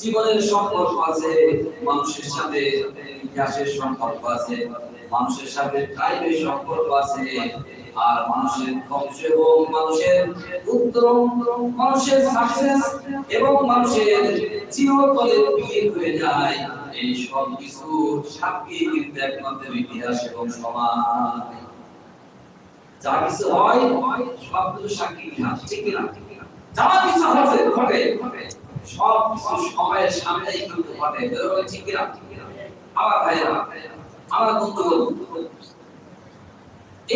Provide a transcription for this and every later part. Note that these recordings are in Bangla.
জীবনের সম্পর্ক আছে, মানুষের সাথে ইতিহাসের সম্পর্ক আছে, মানুষের সাথে টাইমের সম্পর্ক আছে, আর মানুষের ধ্বংস এবং মানুষের উত্তরণ, মানুষের সাকসেস এবং মানুষের চিরতরে বিলীন হয়ে যায়। এই সব কিছু সাক্ষী কিন্তু একমাত্র ইতিহাস এবং সমাজ। যা কিছু হয় সব কিছু সাক্ষী ইতিহাস, ঠিক কিনা? যা কিছু হচ্ছে ঘটে। সব কিছু সময়ের ঘটে। কিনা? আমার আমার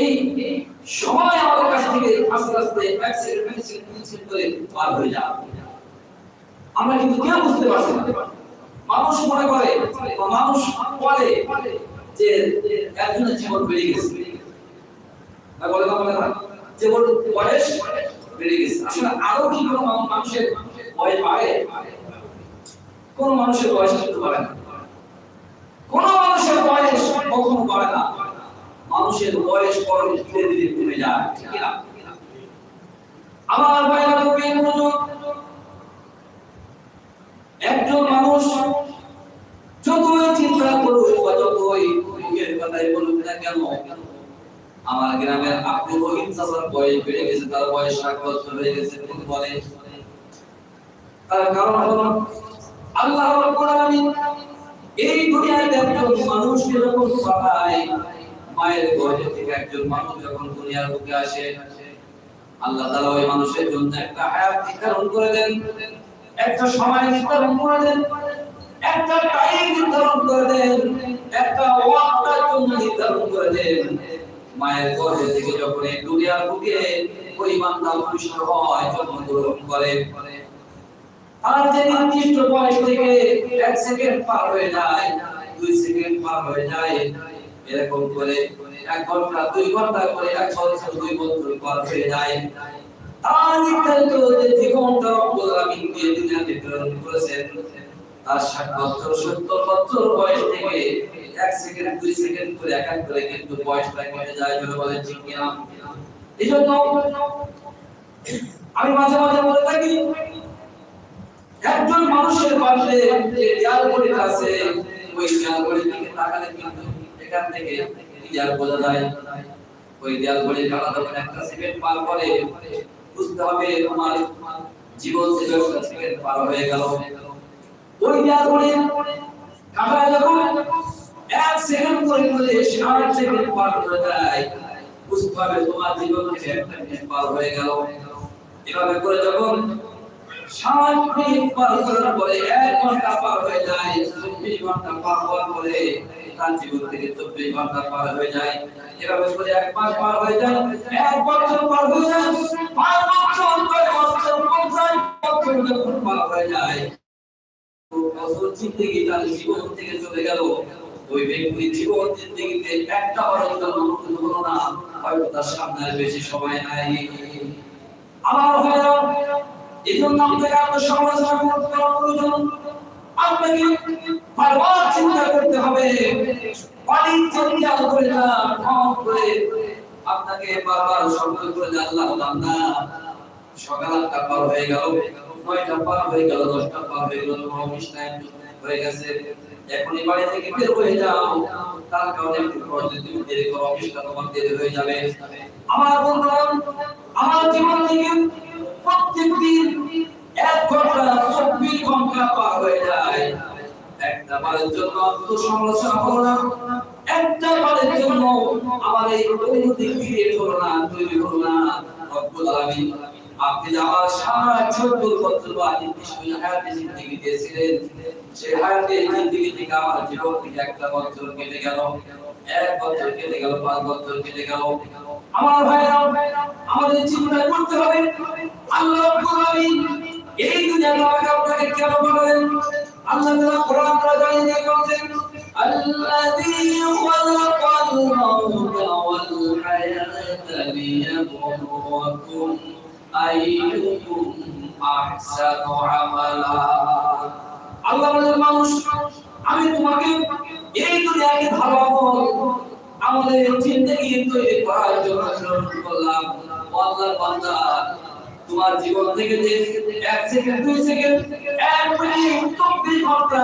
এই সময় আমাদের কাছ থেকে আস্তে আস্তে করে পার হয়ে আমরা কিন্তু বুঝতে পারছি না। মানুষ মনে করে মানুষ বলে যে একজনের জীবন বেড়ে গেছে। বলে না বলে না বয়স বেড়ে গেছে। আসলে আরও কি কোনো মানুষের কোন মানুষের বয়স কিন্তু বাড়ে না। কোন মানুষের বয়স কখনো বাড়ে না। মানুষের বয়স পরে ধীরে ধীরে কমে যায়, ঠিক না আমার ভাইরা মনোযোগ একজন মানুষ যতই চিন্তা করুক বা যতই মুখের কথাই বলুক না কেন, আমার গ্রামের চাচার বয়স বেড়ে গেছে, তার বয়স ষাট বছর হয়ে গেছে, বলে তার কারণ হলো আল্লাহ রাব্বুল আলামিন এই দুনিয়াতে একজন মানুষকে যখন পাঠায় মায়ের গর্ভে থেকে একজন মানুষ যখন দুনিয়ার বুকে আসে, আল্লাহ তাআলা ওই মানুষের জন্য একটা হায়াত নির্ধারণ করে দেন, একটা সময় নির্ধারণ করে দেন, একটা টাইম নির্ধারণ করে দেন, একটা ওয়াক্তের জন্য নির্ধারণ করে দেন। মায়ের গর্ভে থেকে যখন এই দুনিয়ার বুকে ওই বান্দা পুষ্ট হয়, জন্মগ্রহণ করে আর যে নির্দিষ্ট বয়স থেকে এক সেকেন্ড পার হয়ে যায়, দুই সেকেন্ড পার হয়ে যায়, এরকম করে এক ঘণ্টা, দুই ঘণ্টা করে এক বছর, দুই বছর পার হয়ে যায়। তার নির্ধারিত যে জীবনটা দিয়ে করেছেন, তার ষাট বছর, সত্তর বছর বয়স থেকে এক সেকেন্ড, দুই সেকেন্ড করে এক এক করে কিন্তু বয়সটা কেটে যায় বলে এই জন্য আমি মাঝে মাঝে বলে থাকি একজন মানুষের পাশে যে দেয়াল গড়ি আছে, ওই দেয়াল গড়ির দিকে তাকালে কিন্তু এখান থেকে ক্লিয়ার বোঝা যায়। ওই দেয়াল গড়ির কাটা যখন একটা সেকেন্ড পার করে বুঝতে হবে তোমার জীবন একটা সেকেন্ড পার হয়ে গেল। ওই দেয়াল গড়ির কাটা যখন এক সেকেন্ড করে করে ষাট সেকেন্ড পার হয়ে যায় বুঝতে হবে তোমার জীবন থেকে একটা মিনিট পার হয়ে গেল। এভাবে করে যখন জীবন থেকে চলে গেল। ওই ব্যক্তির জীবন জিন্দগিতে একটা হলো না, হয়তো তার সামনে বেশি সময় নাই। ভাইরা এই জন্য আপনাকে আপনার করতে করা প্রয়োজন। আপনাকে বারবার চিন্তা করতে হবে। অনেক চিন্তা করে না ঠক করে। আপনাকে বারবার শব্দ করে যে আল্লাহ বান্দা। সকাল আটটা পার গেল, নয়টা পার গেল, দশটা পার গেল, অফিস টাইম গেছে। এখনই বাড়ি থেকে বের হয়ে যাও। তার কারণে একটু দেরি করো, অফিসটা তোমার দেরি হয়ে যাবে। আমার বন্ধুগণ আমার জীবন থেকে প্রত্যেক দিন এক ঘণ্টা, চব্বিশ ঘণ্টা পার হয়ে যায়। একটা বারের জন্য আত্মসমালোচনা হলো না। একটা বারের জন্য আমার এই অনুভূতি ক্রিয়েট হলো না তৈরি হলো না। রব্বুল আলামিন, আপনি আমার সারা চোদ্দ বছর বা নির্দিষ্ট হায়াতে জিন্দিগি দিয়েছিলেন। সেই হায়াতে জিন্দিগি থেকে আমার জীবন থেকে একটা বছর কেটে গেল। এক বছর কেটে গেল, পাঁচ বছর কেটে গেল। আমার ভাইরা আমাদের চিন্তা করতে হবে আল্লাহ রাব্বুল আলামিন এই দুনিয়াতে আমাকে আপনাকে কেন বানালেন আল্লাহ তাআলা কোরআন দ্বারা জানিয়ে দিয়ে বলছেন الذي خلق الموت والحياة ليبلوكم أيكم أحسن عملا আল্লাহ বলেন মানুষ আমি তোমাকে এই দুনিয়াকে ভালো আমল আমাদের জিন্দগি তৈরি করার জন্য প্রেরণ করলাম। আল্লাহর বান্দা, তোমার জীবন থেকে যে এক সেকেন্ড, দুই সেকেন্ড, এক মিনিট, চব্বিশ ঘণ্টা,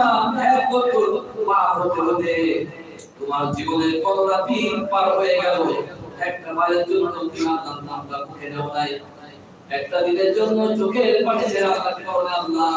এক বছর পার হতে হতে তোমার জীবনের কতটা দিন পার হয়ে গেল, একটা বারের জন্য তুমি আল্লাহর নামটা মুখে নেও নাই। একটা দিনের জন্য চোখের আল্লাহকে বলে আল্লাহ।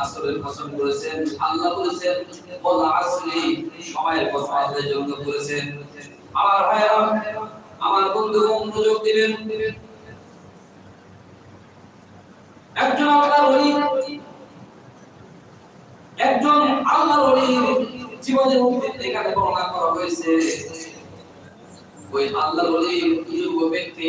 আসরের পছন্দ করেছেন, আল্লাহ বলেছেন বল আসলি সময়ের পছন্দ আমাদের জন্য করেছেন। আমার ভাইরা, আমার বন্ধুগণ মনোযোগ দিবেন। একজন আল্লাহর ওলি, একজন আল্লাহর ওলির জীবনের মুক্তিতে এখানে বর্ণনা করা হয়েছে। ওই আল্লাহর ওলির বুজুর্গ ব্যক্তি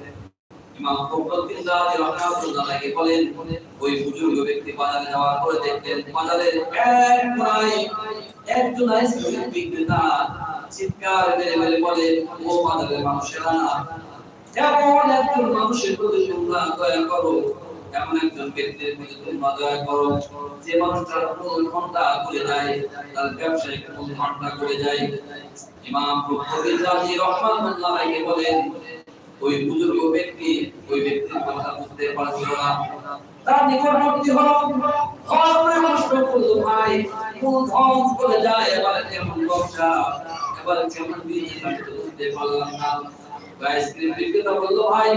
ইমাম ফখরুদ্দিন রাজি রাহিমাহুল্লাহ আলাইহি বলেন, ওই বুজুর্গ ব্যক্তি বাজারে যাওয়ার পরে দেখলেন বাজারে এক প্রায় একজন আইসক্রিম বিক্রেতা, চিৎকার মেরে মেরে বলে, ও বাজারের মানুষেরা, এমন একজন মানুষের প্রতি তোমরা দয়া করো, এমন একজন ব্যক্তির প্রতি তোমরা দয়া করো, যে মানুষটার মূল ঘণ্টা করে যায় তার ব্যবসায়িক মূল ঘণ্টা করে যায় ইমাম ফখরুদ্দিন রাজি রহমাতুল্লাহ বলেন ওই বুজুর্গ ব্যক্তি ওই ব্যক্তির কথা বুঝতে পারছিল না তার নিকটবর্তী হলো ধর্মের নষ্ট করল ভাই কোন ধ্বংস করে যায় এবার কেমন ব্যবসা এবার কেমন বিজনেস আমি বুঝতে পারলাম না আইসক্রিম বিক্রেতা বলল ভাই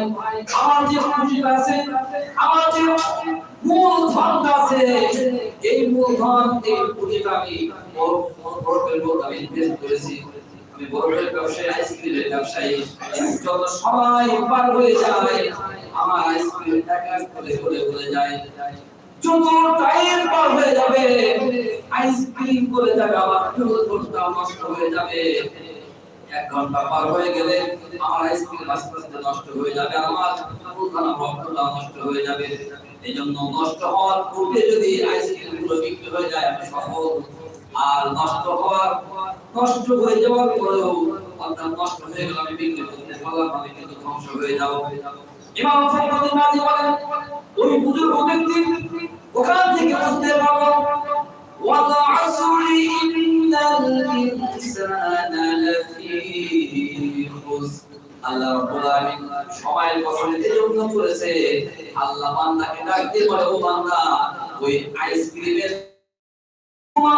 আমার যে পুঁজিটা আছে আমার যে মূল ধনটা আছে এই মূল ধন এই পুঁজিটা আমি আমি ইনভেস্ট করেছি আমি বড় বড় ব্যবসায়ী, আইসক্রিমের ব্যবসায়ী সময় পার হয়ে যায়, আমার আইসক্রিম টাকা করে করে করে যায়। এক ঘণ্টা পার হয়ে গেলে আমার নষ্ট হয়ে যাবে, আমার রক্তটা নষ্ট হয়ে যাবে। এই জন্য নষ্ট হওয়ার যদি আইসক্রিমগুলো বিক্রি হয়ে যায়, আমি সফল। আর নষ্ট হওয়ার, নষ্ট হয়ে যাওয়ার পরেও অর্থাৎ নষ্ট হয়ে গেলে আমি বিক্রি করতে পারলাম আমি কিন্তু ধ্বংস হয়ে যাব। ইমাম ফখরুদ্দিন রাজি বলেন, ওই বুজুর্গ ব্যক্তি ওখান থেকে বুঝতে পারল আসরি ইন্নাল ইনসানা লাফি খুসর আল্লাহ রাব্বুল আলামিন সময়ের কথা জন্য করেছে, আল্লাহ বান্দাকে ডাক দিয়ে বলে ও বান্দা, ওই আইসক্রিমের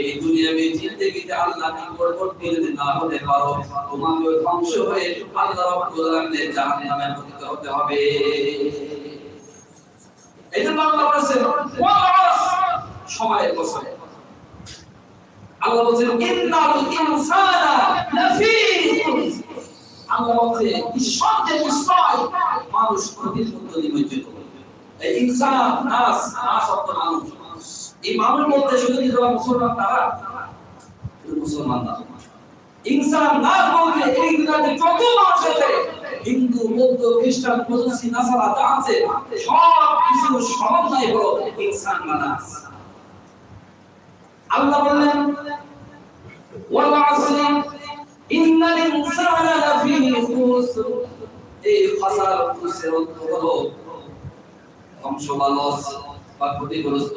এই দুনিয়াবি জিন্দেগিতে আল্লাহ নিকটবর্তী যদি না হতে পারো। তোমাকে ধ্বংস হয়ে আল্লাহ রব্বুল আলামিনের জাহান্নামে পতিত হতে হবে। এই জন্য আল্লাহ বলেছেন সময়ের কসম আল্লাহ বলেছেন ইন্নাল ইনসানা লাফি। আল্লাহ বলছে নিঃসন্দেহে নিশ্চয় মানুষ মধ্যে নিমজ্জিত এই ইনসান, নাস নাস মানুষ বলতে শুধু যারা মুসলমান তারা? শুধু মুসলমান না ইনসান নাস বলতে এই দুনিয়াতে যত মানুষ আছে, হিন্দু, বৌদ্ধ, খ্রিস্টান মজুসি নাসারা, যা আছে সব কিছু সমন্বয় হলো ইনসান বা আল্লাহ বললেন, ওয়াল আসরি ইন্নাল ইনসানা লাফি খুসর। এই খাসার খুসের হলো ধ্বংস বা লস বা ক্ষতিগ্রস্ত।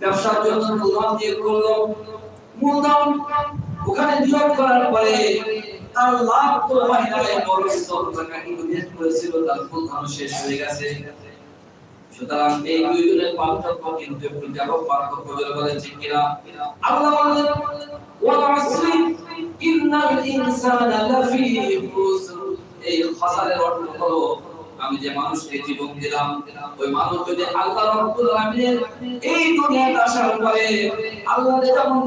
ব্যবসার জন্য মূলধন নিয়োগ করল। মূলধন ওখানে নিয়োগ করার পরে তার লাভ তো হয় বরং যত টাকা ইনভেস্ট করেছিল, তার মূলধন শেষ হয়ে গেছে। সুতরাং এই দুইজনের পার্থক্য কিন্তু একটু ব্যাপক পার্থক্য বলে বলেন ঠিক কিনা? আল্লাহ বললেন, ওয়াল আসরি, ইন্নাল ইনসানা লাফি খুসর এই খাসারের অর্থ হলো আমি যে মানুষকে জীবন দিলাম, ওই মানুষ যদি আল্লাহ রাব্বুল আলামিনের এই দুনিয়াতে আসার পরে আল্লাহ যেমন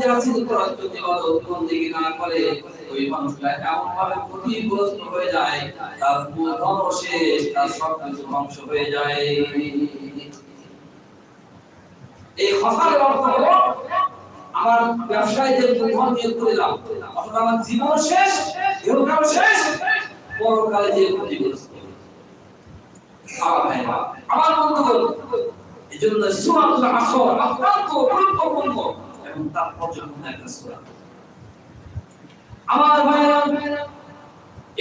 করার জন্য না করে, ওই মানুষটা এমন ভাবে ক্ষতিগ্রস্ত হয়ে যায়, তার তার ধ্বংস হয়ে যায়। এই খসারের অর্থ হলো, আমার ব্যবসায় যে মূলধন নিয়োগ করলাম অর্থাৎ আমার জীবন শেষ শেষ, পরকালে যে ক্ষতিগ্রস্ত। আমার ভাইরা, আমার বন্ধুগণ এই জন্য সূরাতুল আসর অত্যন্ত গুরুত্বপূর্ণ এবং তাৎপর্যপূর্ণ একটা সূরা। আমার ভাইরা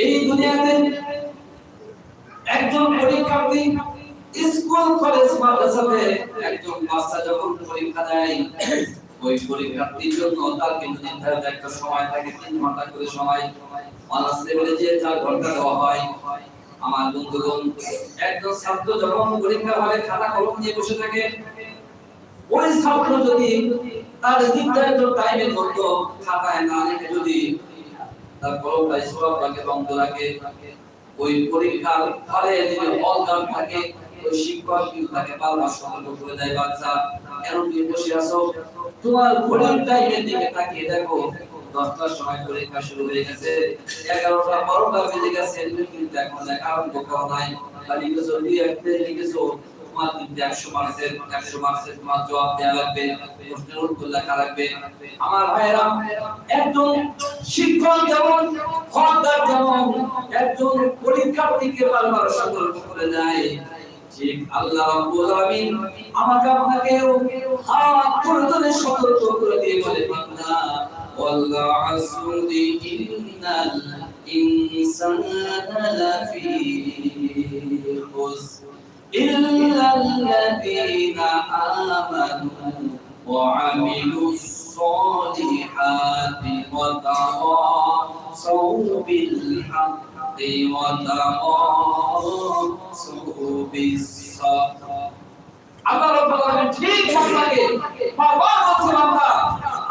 এই দুনিয়াতে একজন পরীক্ষার্থী স্কুল কলেজ মাদ্রাসাতে একজন বাচ্চা যখন পরীক্ষা দেয় ওই পরীক্ষার্থীর জন্য তার কিন্তু নির্ধারিত একটা সময় থাকে তিন ঘণ্টা করে সময়। অনার্স লেভেলে যে চার ঘণ্টা দেওয়া হয়। আমার বন্ধুগণ, একজন ছাত্র যখন পরীক্ষা হলে খাতা কলম নিয়ে বসে থাকে, ওই ছাত্র যদি তার নির্ধারিত টাইমের মতো খাতায় না লিখে যদি তার কলমটা সরব রাখে বন্ধ রাখে, ওই পরীক্ষার ফলে যদি অলগাম থাকে, ওই শিক্ষক কিন্তু তাকে বারবার সতর্ক করে দেয়, বাচ্চা কেন তুমি বসে আছো? তোমার ঘড়ির টাইমের দিকে তাকিয়ে দেখো দশটার সময় পরীক্ষা শুরু হয়ে গেছে। এগারোটা বারোটা বেজে গেছে কিন্তু এখন আরম্ভ করা নাই। বা লিখেছো দুই এক লিখেছো তোমার কিন্তু একশো মার্কসের একশো মার্কসের তোমার জবাব দেওয়া লাগবে, প্রশ্নের উত্তর লেখা লাগবে। আমার ভাইয়েরা, একজন শিক্ষক যেমন খদ্দার যেমন, একজন পরীক্ষার্থীকে বারবার সতর্ক করে দেয়। আমাকে আপনাকে সতর্ক করে দিয়ে বলে, বান্দা খুসর ইল্লাল্লাযীনা আমানু ওয়া আমিলুস সালিহাতি ওয়া তাওয়াসাউ বিল হাক্কি ওয়া তাওয়াসাউ বিস সাবর আল্লাহ রাব্বুল আলামিন ঠিক আপনাকে বলছে বান্দা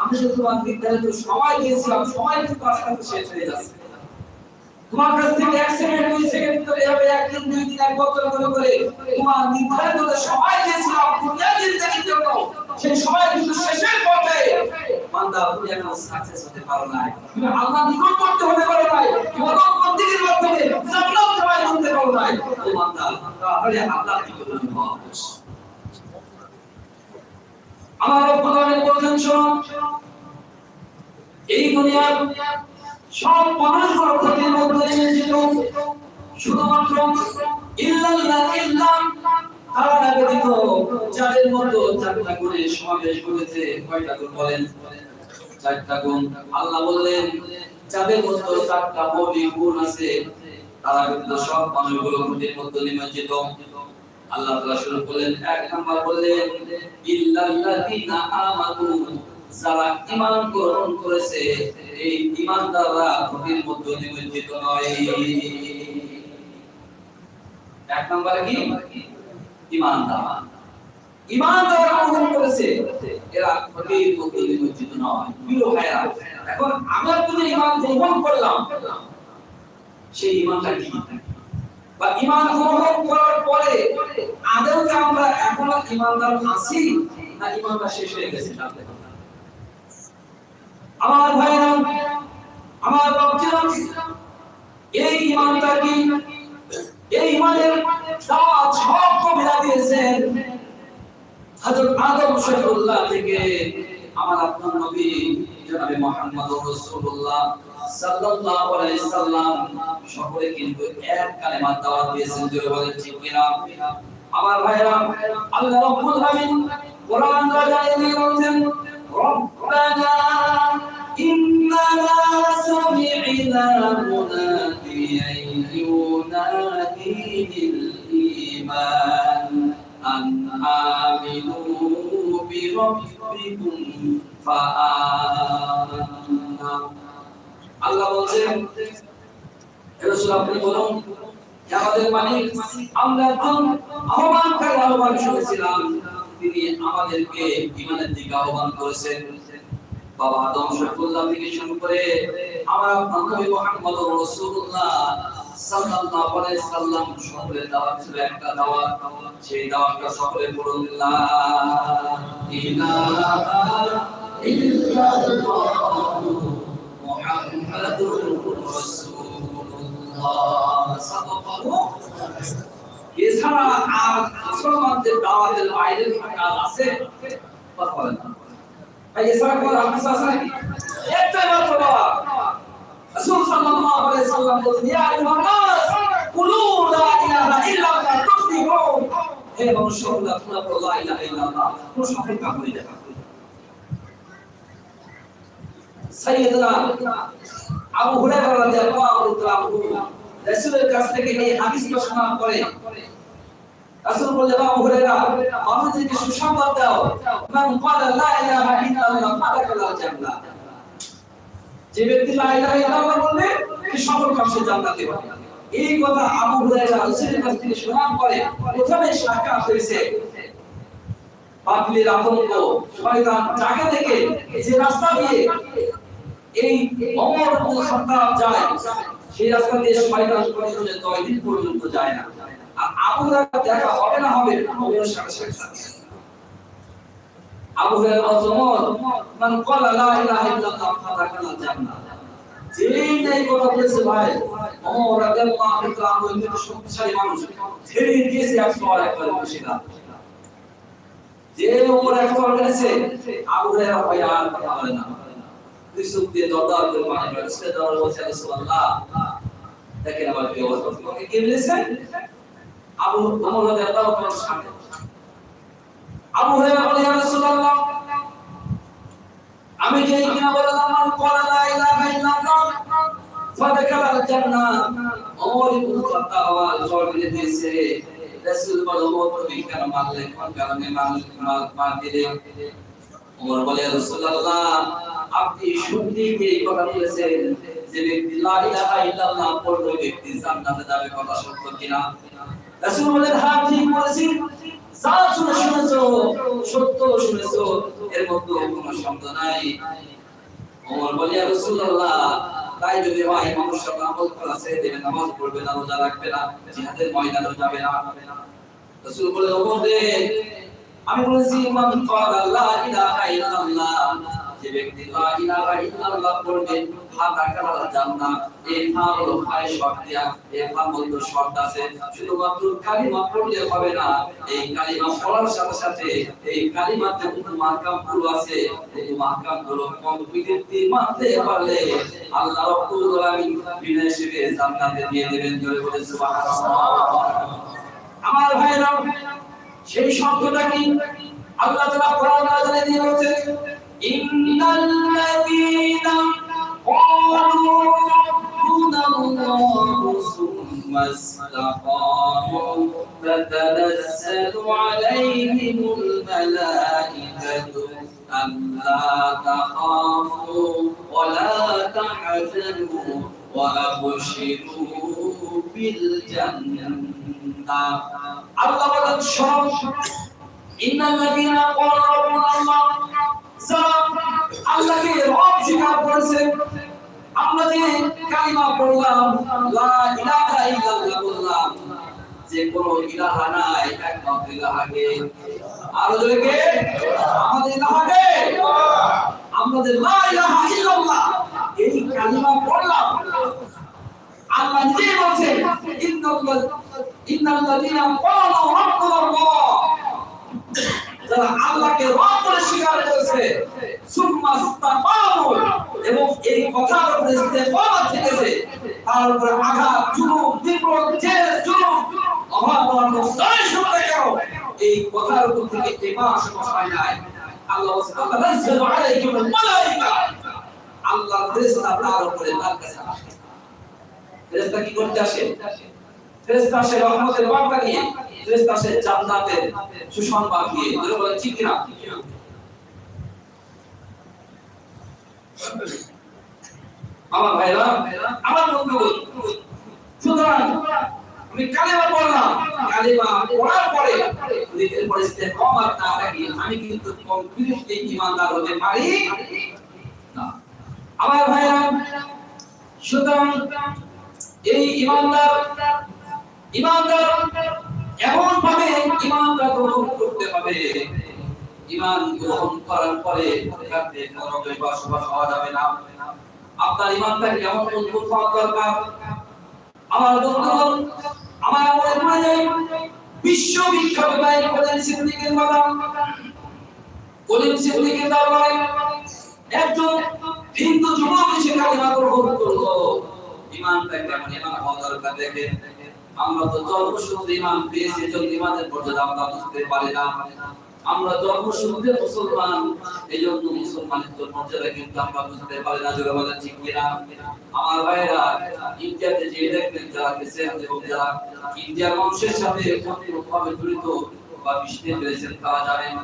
আমি যে তোমার নির্ধারিত সময় দিয়েছিলাম সময় কিন্তু আস্তে আস্তে শেষ হয়ে যাচ্ছে। তোমার কাছ থেকে এক সেকেন্ড, দুই এভাবে একদিন, দুই দিন, এক বছর করে করে তোমার নির্ধারিত সময় দিয়েছিলাম দুনিয়া জিন্দেগির জন্য। সেই সময় কিন্তু শেষের পথে আল্লাহ আমার রব্বুল আলামিন শোনো এই দুনিয়ার সব মানুষগুলো ক্ষতির মধ্যে নিয়েছিল শুধুমাত্র ইল্লাল্লাহ তারা ব্যতীত যাদের মতো চারটা গুণে সমাবেশ করেছে, কয়টা গুণ বলেন? চারটা গুণ। আল্লাহ বললেন, যাদের মতো চারটা মৌলিক গুণ আছে, তারা কিন্তু সব মানুষগুলো ক্ষতির মধ্যে নিমজ্জিত। আল্লাহ শুরু করলেন, এক নাম্বার বললেন যারা ঈমান গ্রহণ করেছে, এই ঈমানদাররা মধ্যে নিমজ্জিত নয়। এক নাম্বার কি? ঈমানদার। ঈমানদার গ্রহণ করেছে, এরা মধ্যে নিমজ্জিত নয়। ভাইরা এখন আমরা যদি ঈমান গ্রহণ করলাম, সেই ঈমানটা কি? বা ইমান গ্রহণ করার পরে আদৌ কি আমরা এখন ইমানদার আছি না শেষ হয়ে গেছে? আমার আমার এই ইমানটা কি এই ইমানের সব কবিরা দিয়েছেন। আদম থেকে আমার আপনার নবী জনাবে মুহাম্মদ রাসূলুল্লাহ সাল্লাল্লাহু আলাইহি সাল্লাম সকলে কিন্তু এক কালেমার দাওয়াত দিয়েছেন, জোরে বলেন ঠিক কিনা? আমার ভাইরা, আল্লাহ রাব্বুল আলামিন কোরআন জানিয়ে দিয়ে বলছেন রব্বানা ইন্নানা সামি'না মুনাদিয়ান ইউনাদি লিল ঈমান আন আমিনু ফাআমান্না আল্লাহ বলছেন, হে আপনি বলুন আমাদের মালিক আমরা একজন আহ্বানকারী আহ্বান শুনেছিলাম তিনি আমাদেরকে ইমানের দিকে আহ্বান করেছেন। বাবা আদম শরীফুল্লাহ থেকে শুরু করে আমার নবী মুহাম্মদ রাসূলুল্লাহ সাল্লাল্লাহু আলাইহি সাল্লাম সকলে দাওয়াত ছিল একটা দাওয়াত। সেই দাওয়াতটা সকলে পড়ুন লা ইলাহা ইল্লাল্লাহ মুহাম্মাদুর রাসূলুল্লাহ সাল্লাল্লাহু এছাড়া আর মুসলমানদের দাওয়াতের বাইরে কাজ আছে কথা বলেন না ভাই এছাড়া কোনো হাদিস আছে নাকি একটাই মাত্র বাবা রাসূল সাল্লাল্লাহু আলাইহি সাল্লাম বলেন ইয়া আইয়ুহান নাস কুলু লা ইলাহা ইল্লাল্লাহ তুফলিহু হে মানুষরা তোমরা বলো লা ইলাহা ইল্লাল্লাহ কোনো সফল কাম হয়ে যাবে কাছ এই যে ব্যক্তি বলবে, সে সফল কাম সে জান্নাতে পাবে এই কথা আবু হুরায়রা রাসূলের কাছ থেকে শোনার পরে প্রথমে সাক্ষাৎ হয়েছে। বাতিলের আতঙ্ক, শয়তান জায়গা থেকে যে রাস্তা দিয়ে এই অমর খাত্তাব যায়, সেই রাস্তা দিয়ে শয়তান কোনোদিন নয় দিন পর্যন্ত যায় না। আর আবু দেখা হবে না হবে আবু হুরায়রা ওমর মান ক্বালা লা ইলাহা ইল্লাল্লাহ ফাদাখাল জান্নাহ। যেই নাই কথা বলেছে ভাই ওমর রাদিয়াল্লাহু তাআলা এমনি শক্তিশালী মানুষ ছেড়ে দিয়েছে একশো আর একবার বেশি না। যে ওমর একশো আর মেরেছে আবু হুরায়রা ভাই আর কথা বলে না। দুই দিয়ে করে পানি বলছে আমার কি অবস্থা। তোমাকে আবু ওমর রাদিয়াল্লাহু সামনে। আবু হুরায়রা বলে, ইয়া রাসূলুল্লাহ, আমি যে কিনা বললাম লা ইলাহা ইল্লাল্লাহ জান্নাহ। ওমর ইবনে খাত্তাব দিয়েছে, রাসূল ওমর তুমি কেন কোন কারণে মার দিলে? ওমর বলে রাসূলুল্লাহ আপনি কি এই কথা বলেছেন, যে ব্যক্তি লা ইলাহা ইল্লাল্লাহ পড়বে ব্যক্তি জান্নাতে যাবে কথা সত্য কিনা? রাসূল বলেন হ্যাঁ ঠিক বলেছি যা শুনে শুনেছো, সত্য শুনেছো, এর মধ্যে কোনো সন্দেহ নাই। ওমর বলে রাসূলুল্লাহ, তাই যদি হয়, মানুষ সব আমল করা ছেড়ে দেবে নামাজ পড়বে না, রোজা রাখবে না, জিহাদের ময়দানে যাবে না। রাসূল বলে, ওমর রে, আমি বলেছি, মান ক্বালা লা ইলাহা ইল্লাল্লাহ যে ব্যক্তি লা ইলাহা ইল্লাল্লাহ পড়বে হাতা কালাল জান্নাত এই ফা হলো খায় শর্ত দিয়া এই ফা মধ্যে শর্ত আছে শুধুমাত্র কালিমা পড়লে হবে না এই কালিমা পড়ার সাথে সাথে এই কালিমাতে কিছু মাহকামগুলো আছে এই মাহকামগুলো কমপ্লিটলি মানতে পারলে আল্লাহ রাব্বুল আলামিন বিনা হিসেবে জান্নাতে দিয়ে দিবেন জোরে বলে সুবহানাল্লাহ আমার ভাইরা সেই শব্দটা কি আল্লাহ তাআলা কোরআন আয়াতে দিয়ে বলছেন? إن الذين قالوا ربنا الله ثم استقاموا تتنزل عليهم الملائكة ألا تخافوا ولا تحزنوا وأبشروا بالجنة الله قد شرف إن الذين قالوا ربنا الله যারা আল্লাহকে রব স্বীকার আমরা যে পড়লাম, লা ইলাহা কে? আমাদের আমাদের লা ইলাহা ইল্লাল্লাহ। এই পড়লাম। আল্লাহ নিজেই বলছেন ইন্নাল্লাহ ইন্নাল্লাযীনা ক্বালু রাব্বুনা আল্লাহ যারা আল্লাহকে রব বলে স্বীকার করেছে সুম্মাস্তাকামু এবং এই কথার উপরে ইস্তেকামত থেকেছে, তার উপরে আঘাত, জুলুম, বিপ্লব, জেল, জুলুম মহান জয় শুনতে কেন এই কথার উপর থেকে এমা সমস্যা হয় নাই। আল্লাহ বলছে আল্লাহ নাযালু আলাইকুমুল মালাইকা। আল্লাহ ফেরেশতা তার উপরে তার কাছে আসে। ফেরেশতা কি করতে আসে? ফেরেশতা আসে রহমতের বার্তা নিয়ে। ফেরেশতা জান্নাতের সুসংবাদ নিয়ে। ধরে বলে ঠিক কিনা? আমার ভাইরা, আমার বন্ধু সুতরাং আমি কালেমা পড়লাম। কালেমা পড়ার পরে পরিস্থিতি কম আর না থাকি, আমি কিন্তু কমপ্লিটলি ইমানদার হতে পারি না। আমার ভাইরা, সুতরাং এই ইমানদার ইমানদার এমন ভাবে ইমানটা গ্রহণ করতে হবে। ইমান গ্রহণ করার পরে কোনো বসবাস হওয়া যাবে না। আপনার ইমানটা কেমন মজবুত হওয়া দরকার? আমার বন্ধুগণ, আমার মনে পড়ে যায় বিশ্ব বিখ্যাত গায়ক সিদ্দিকের কলিম সিদ্দিকের দরবারে একজন হিন্দু যুবক এসে কালিমা গ্রহণ করল। ইমানটা কেমন ইমান হওয়া দরকার আমরা তো জন্মসূত্রে ইমান পেয়েছি জন্য ইমানের মর্যাদা আমরা বুঝতে পারি না। আমরা জন্মসূত্রে মুসলমান, এই জন্য মুসলমানের মর্যাদা কিন্তু আমরা বুঝতে পারি না, জোরে বলেন ঠিক কিনা? আমার ভাইরা ইন্ডিয়াতে যে দেখবেন যারা গেছেন এবং যারা ইন্ডিয়ার মানুষের সাথে ভাবে জড়িত বা মিশতে পেরেছেন, তারা জানেন,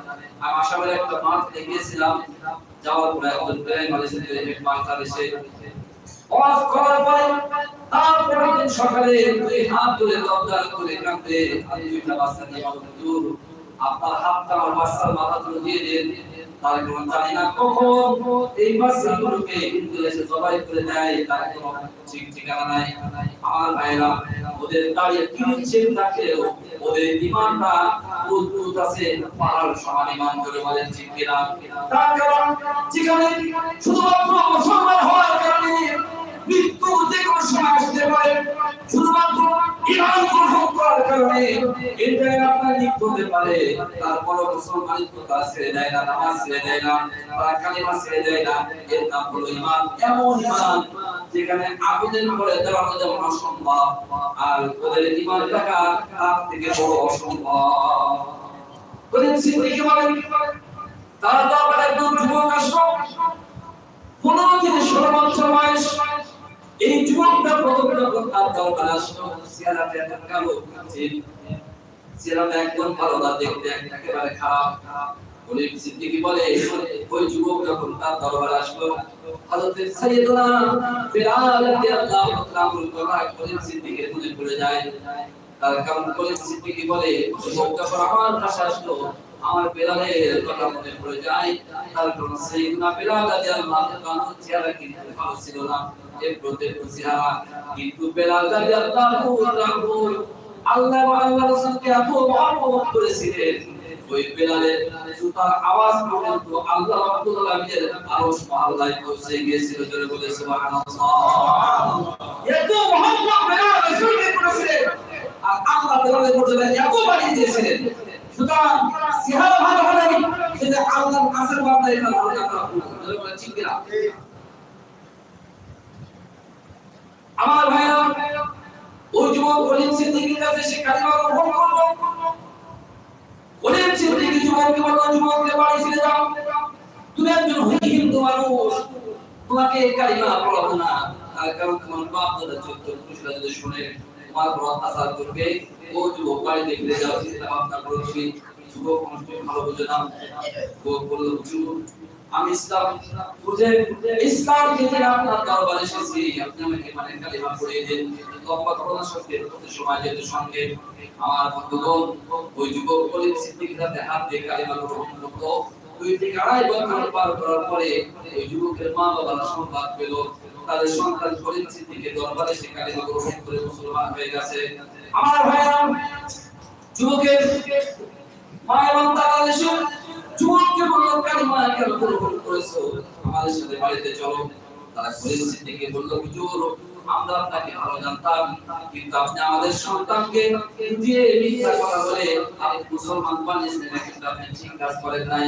আমি আসামের একটা মাঠ গিয়েছিলাম যাওয়ার পরে একজন প্রায় মালয়েশিয়া হেড ওয়াজ করার পরে দিন সকালে দুই হাত ধরে করে আমি দুইটা বাচ্চা নিয়ে আপনার হাতটা আমার বাচ্চার মাথা দিয়ে দেন। কোনো জানি না কখন এই এসে জবাই করে দেয়, তার কোনো ঠিক ঠিকানা নাই। আমার ভাইরা ওদের দাঁড়িয়ে কিনছেন ওদের আছে সমান ইমান করে বলেন, ঠিক কিনা? তার কারণ, যেখানে শুধুমাত্র মুসলমান হওয়ার কারণে মৃত্যু যে কোনো সময় আসতে পারে। শুধুমাত্র ইমান গ্রহণ করার কারণে এই আপনার মৃত্যু হতে পারে। তারপরও মুসলমানিত্ব তার ছেড়ে দেয় না, নামাজ ছেড়ে দেয় না, তারা কালিমা ছেড়ে দেয় না। এর নাম হলো ইমান এমন ইমান যেখানে আগুনের পরে দাঁড়ানো যেমন অসম্ভব, আর ওদের ইমান থাকা তার থেকে বড় অসম্ভব। ওদের সিদ্দিকে বলেন? তারা তো আবার একজন যুবক আসলো। পনেরো থেকে ষোলো বয়স। এই যুবকটা প্রথম যখন তার দরকার আসলো চেহারাটা এত কালো চেহারাটা একদম ভালো না দেখতে একেবারে খারাপ। বলে সিদ্দিকি বলে ওই যুবক যখন তার দরবারে আসলো, হযরত সাইয়েদনা বিলাল রাদিয়াল্লাহু তাআলার কথা করে সিদ্দিকের মনে পড়ে যায়। তার কারণ করে সিদ্দিকি বলে যুবক যখন আমার কাছে আসলো আমার বেলালের কথা মনে পড়ে যায়। তার বিলাল তাআলার চেহারা কিন্তু ভালো ছিল না। এর প্রতি চেহারা কিন্তু বেলাল রাদিয়াল্লাহু তাআলা আল্লাহ আল্লাহ রাসূলকে এত করেছিলেন। ওই বেলালের আওয়াজ পর্যন্ত আল্লাহ পৌঁছে গিয়েছিল জোরে বলে, সুবহানাল্লাহ। এত মহব্বত বেলাল করেছিলেন, আর আল্লাহ বেলালের এত বাড়িয়ে দিয়েছিলেন। সুতরাং আমার ভাইরা, ওই যুবক কলিম সিদ্দিকীর কাছে সে কালিমা গ্রহণ করল। কলিম সিদ্দিকী যুবককে বলল, যুবককে বাড়ি ফিরে যাও। তুমি একজন হিন্দু মানুষ। তোমাকে কালিমা পড়াবো না। কারণ তোমার বাপ দাদা চোদ্দ পুরুষরা যদি শুনে তোমার করবে। ও যাও তুমি ভালো বুঝে আমি ইসলাম বুঝে, ইসলাম আপনার দরবারে এসেছি। আপনি আমাকে মানে কালিমা পড়িয়ে সত্যি সময় যেহেতু সঙ্গে আমার বন্ধুগণ, ওই যুবক কলিম সিদ্দিকীর হাত দিয়ে কালিমা গ্রহণ করতো। দুই থেকে আড়াই বছর পার করার পরে ওই যুবকের মা সংবাদ পেল। তাদের সন্তান কলিম সিদ্দিকের দরবারে সে কালিমা গ্রহণ করে মুসলমান হয়ে গেছে। আমার ভাইরা, যুবকের মা এবং তারা যুবককে বলল, কালিমা কেন গ্রহণ করেছ? আমাদের সাথে বাড়িতে চলো। তারা কলিম সিদ্দিকে বলল, হুজুর, আমরা আপনাকে ভালো জানতাম, কিন্তু আপনি আমাদের সন্তানকে দিয়ে মিথ্যা কথা বলে আপনি মুসলমান বানিয়েছেন কিন্তু আপনি ঠিক কাজ করেন নাই।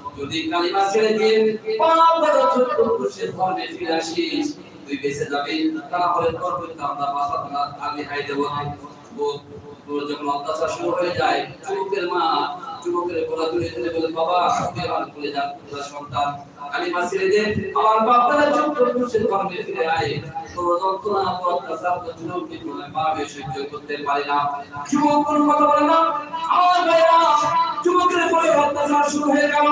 যদি কালিমা ছেড়ে দিয়ে পাপ ছোট্ট পুরুষের ধর্মে ফিরে আসিস, তুই বেঁচে যাবি। তাহলে তোর প্রতি আমরা বাসা আমি হাই দেবো। যখন অত্যাচার শুরু হয়ে যায় যুবকের মা যুবকের গলা তুলে তুলে বলে, বাবা তুই আমার ভুলে যা তোর সন্তান। কালিমা ছেড়ে দে আমার বাপরা ছোট্ট পুরুষের ধর্মে ফিরে আয়। তোর যন্ত্রণা, অত্যাচার তোর যুবককে কোনো পাবে সহ্য করতে পারি না। যুবক, কোনো কথা বলে না? আমার ভাইরা, যুবকের পরে অত্যাচার শুরু গেল।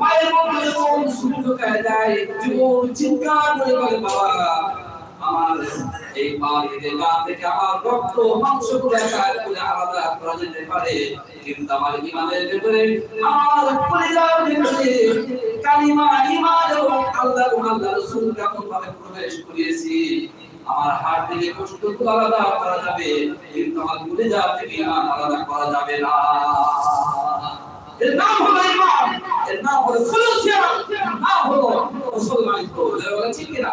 মায়ের মধ্যে যখন শুরু ঢুকায় যায় যুবক চিৎকার করে বাবা আমার এই থেকে গা থেকে আমার রক্ত, মাংসগুলো আলাদা করা যেতে পারে। কিন্তু আমার ইমানের ভেতরে আমার কলিজার ভেতরে কালিমা ইমান এবং আল্লাহ আল্লাহ রসুল কেমন ভাবে প্রবেশ করিয়েছি? আমার হাত থেকে কষ্ট আলাদা করা যাবে, কিন্তু আমার কলিজা থেকে ইমান আলাদা করা যাবে না। এর নাম হলো ইমান এর নাম হলো খুলুসিয়া নাম হলো মুসলমানিত্ব ঠিক না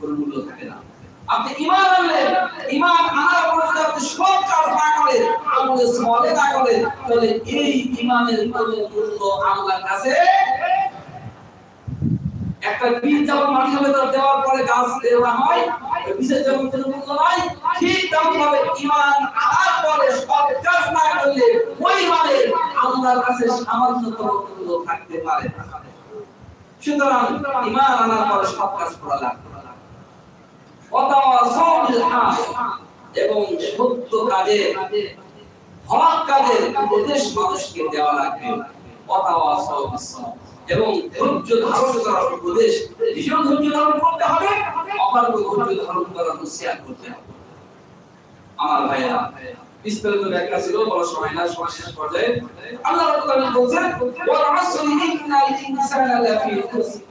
কোনো মূল্য থাকে না। আপনি ইমান আনলেন ইমান আনার যদি আপনি সব কাজ না করেন না করেন, তাহলে এই ইমানের কোনো মূল্য আল্লাহর কাছে একটা বীজ যেমন মাটির ভেতর দেওয়ার পরে গাছ দেওয়া হয় বীজের কোনো মূল্য নাই, ঠিক তেমন ভাবে ইমান আনার পরে সব কাজ না করলে ওই ইমানে আল্লাহর কাছে মূল্য থাকতে পারে না। সুতরাং ইমান আনার পরে সব কাজ করা লাগবে। এবং সত্য কাজে, হক উপদেশ মানুষকে দেওয়া লাগবে। এবং ধৈর্য ধারণ করার উপদেশ নিজেও ধৈর্য ধারণ করতে হবে অপরকে ধৈর্য ধারণ করার নসিহত করতে হবে। আমার ভাইরা, বিস্তারিত ব্যাখ্যা ছিল বড় সময় না সময় শেষ পর্যায়ে। আল্লাহ বলছেন আসরি ইন্নাল ইনসানা লাফি খুসর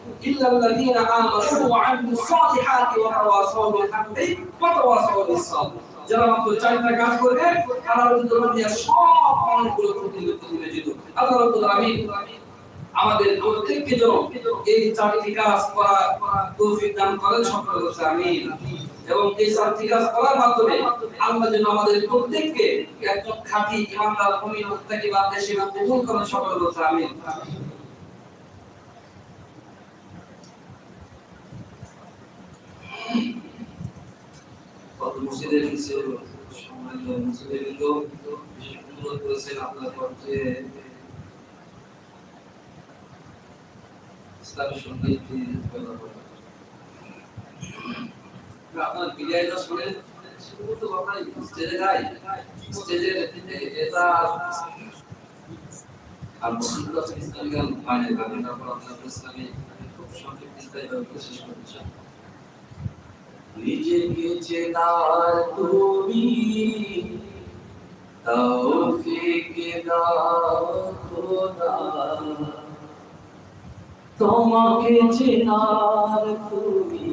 আমানু সালিহাতি ওয়া তাওয়াসাউ বিল হাক্কি ওয়া তাওয়াসাউ বিস সাবর যারা মাত্র চারটা কাজ করবে, তারা কিন্তু দুনিয়া সব অনেকগুলো প্রতিনিধিত্ব নিয়োজিত আল্লাহ রাব্বুল আলামিন আমাদের প্রত্যেককে যেন এই চারটি কাজ করা তৌফিক দান করেন সকল বলছে আমিন। এবং এই চারটি কাজ করার মাধ্যমে আল্লাহ যেন আমাদের প্রত্যেককে একজন খাঁটি ইমানদার, মুমিন, মুত্তাকি বান্দা হিসেবে কবুল করেন সকল বলছে আমিন। কত মসজিদের কিছু আপনার পক্ষে ইসলামী সংগীত আপনার বিদায়টা শুনে শুরু তো আপনার স্টেজে গাই। স্টেজে এটা আর মুসলিম ইসলামী গান গান তারপর আপনার ইসলামী খুব সংক্ষিপ্ত ইসলামী শেষ করতে চান নিজেকে চেনার তুমি তৌফিক দাও তোমাকে চেনার তুমি